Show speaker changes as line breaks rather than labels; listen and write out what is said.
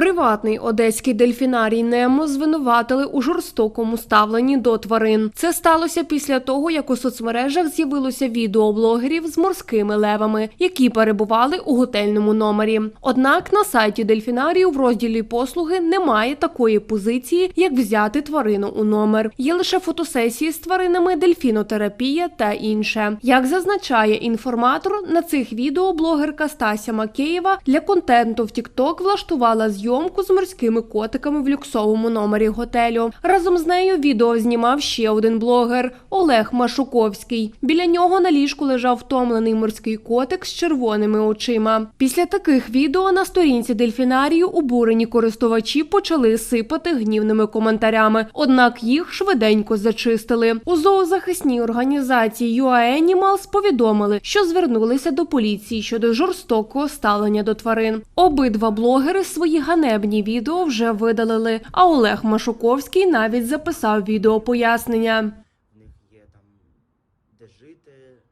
Приватний одеський дельфінарій Немо звинуватили у жорстокому ставленні до тварин. Це сталося після того, як у соцмережах з'явилося відео блогерів з морськими левами, які перебували у готельному номері. Однак на сайті дельфінарію в розділі послуги немає такої позиції, як взяти тварину у номер. Є лише фотосесії з тваринами, дельфінотерапія та інше. Як зазначає інформатор, на цих відео блогерка Стася Макеєва для контенту в TikTok влаштувала зйомку з морськими котиками в люксовому номері готелю. Разом з нею відео знімав ще один блогер Олег Машуковський. Біля нього на ліжку лежав втомлений морський котик з червоними очима. Після таких відео на сторінці дельфінарію обурені користувачі почали сипати гнівними коментарями. Однак їх швиденько зачистили. У зоозахисній організації UA Animals повідомили, що звернулися до поліції щодо жорстокого ставлення до тварин. Обидва блогери свої ганебні відео вже видалили. А Олег Машуковський навіть записав відео пояснення.